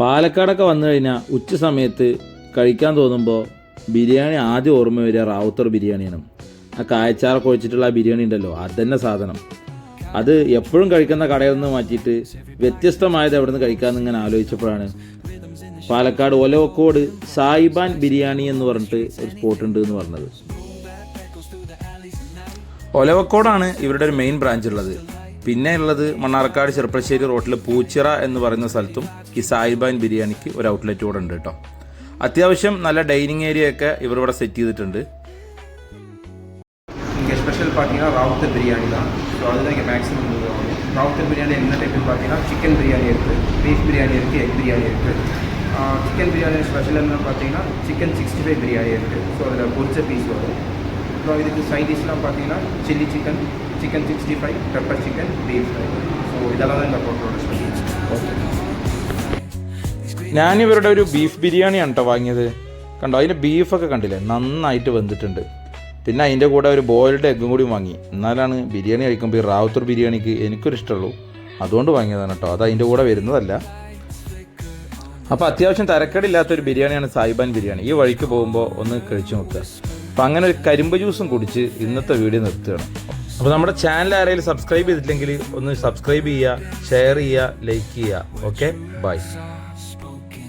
പാലക്കാടൊക്കെ വന്നു കഴിഞ്ഞാൽ ഉച്ച സമയത്ത് കഴിക്കാൻ തോന്നുമ്പോൾ ബിരിയാണി ആദ്യം ഓർമ്മ വരിക റാവുത്തർ ബിരിയാണിയാണ്. ആ കായച്ചാറൊക്കെ ഒഴിച്ചിട്ടുള്ള ആ ബിരിയാണി ഉണ്ടല്ലോ അത് തന്നെ സാധനം. അത് എപ്പോഴും കഴിക്കുന്ന കടയിൽ നിന്ന് മാറ്റിയിട്ട് വ്യത്യസ്തമായത് എവിടെ നിന്ന് കഴിക്കാമെന്ന് ഇങ്ങനെ ആലോചിച്ചപ്പോഴാണ് പാലക്കാട് ഒലവക്കോട് സായിബാൻ ബിരിയാണി എന്ന് പറഞ്ഞിട്ട് ഒരു സ്പോട്ട് ഉണ്ട് എന്ന് പറഞ്ഞത്. ഒലവക്കോടാണ് ഇവരുടെ ഒരു മെയിൻ ബ്രാഞ്ച് ഉള്ളത്. പിന്നെ ഉള്ളത് മണ്ണാർക്കാട് ചെറുപ്പശ്ശേരി റോട്ടിൽ പൂച്ചിറ എന്ന് പറയുന്ന സ്ഥലത്തും ഈ സായിബാൻ ബിരിയാണിക്ക് ഒരു ഔട്ട്ലെറ്റ് കൂടെ ഉണ്ട് കേട്ടോ അത്യാവശ്യം നല്ല ഡൈനിങ് ഏരിയ ഒക്കെ ഇവർ ഇവിടെ സെറ്റ് ചെയ്തിട്ടുണ്ട് இங்கே ஸ்பெஷல் பார்த்தீங்கன்னா ராவுத்தர் பிரியாணி தான் ஸோ அதுதான் இங்கே மேக்ஸிமம் வாங்கும் ராவுத்தர் பிரியாணி என்ன டைப்னு பார்த்தீங்கன்னா சிக்கன் பிரியாணி இருக்குது பீஃப் பிரியாணி இருக்குது எக் பிரியாணி இருக்குது சிக்கன் பிரியாணி ஸ்பெஷல் என்ன பார்த்தீங்கன்னா சிக்கன் சிக்ஸ்டி ஃபைவ் பிரியாணி இருக்குது ஸோ அதில் பொரிச்ச பீஸ் வரும் அப்புறம் இதுக்கு சைட் டிஷ்லாம் பார்த்தீங்கன்னா chilli chicken chicken sixty five pepper chicken beef fry so இதெல்லாம் தான் இந்த ஹோட்டலோட ஸ்பெஷல் ഞാനിവരുടെ ഒരു ബീഫ് ബിരിയാണിയാണ് കേട്ടോ വാങ്ങിയത് കണ്ടോ അതിൻ്റെ ബീഫൊക്കെ കണ്ടില്ലേ നന്നായിട്ട് വെന്തിട്ടുണ്ട് പിന്നെ അതിൻ്റെ കൂടെ ഒരു ബോയിൽഡ് എഗ്ഗും കൂടി വാങ്ങി എന്നാലാണ് ബിരിയാണി കഴിക്കുമ്പോൾ ഈ റാവുത്തർ ബിരിയാണിക്ക് എനിക്കൊരു ഇഷ്ടമുള്ളൂ അതുകൊണ്ട് വാങ്ങിയതാണ് കേട്ടോ അത് അതിൻ്റെ കൂടെ വരുന്നതല്ല അപ്പോൾ അത്യാവശ്യം തരക്കേടില്ലാത്തൊരു ബിരിയാണിയാണ് സായിബാൻ ബിരിയാണി ഈ വഴിക്ക് പോകുമ്പോൾ ഒന്ന് കഴിച്ചു നോക്കുക അപ്പോൾ അങ്ങനെ ഒരു കരിമ്പ് ജ്യൂസും കുടിച്ച് ഇന്നത്തെ വീഡിയോ നിർത്തുകയാണ്. അപ്പോൾ നമ്മുടെ ചാനൽ ആരെങ്കിലും സബ്സ്ക്രൈബ് ചെയ്തിട്ടില്ലെങ്കിൽ ഒന്ന് സബ്സ്ക്രൈബ് ചെയ്യുക ഷെയർ ചെയ്യുക ലൈക്ക് ചെയ്യുക. Okay bye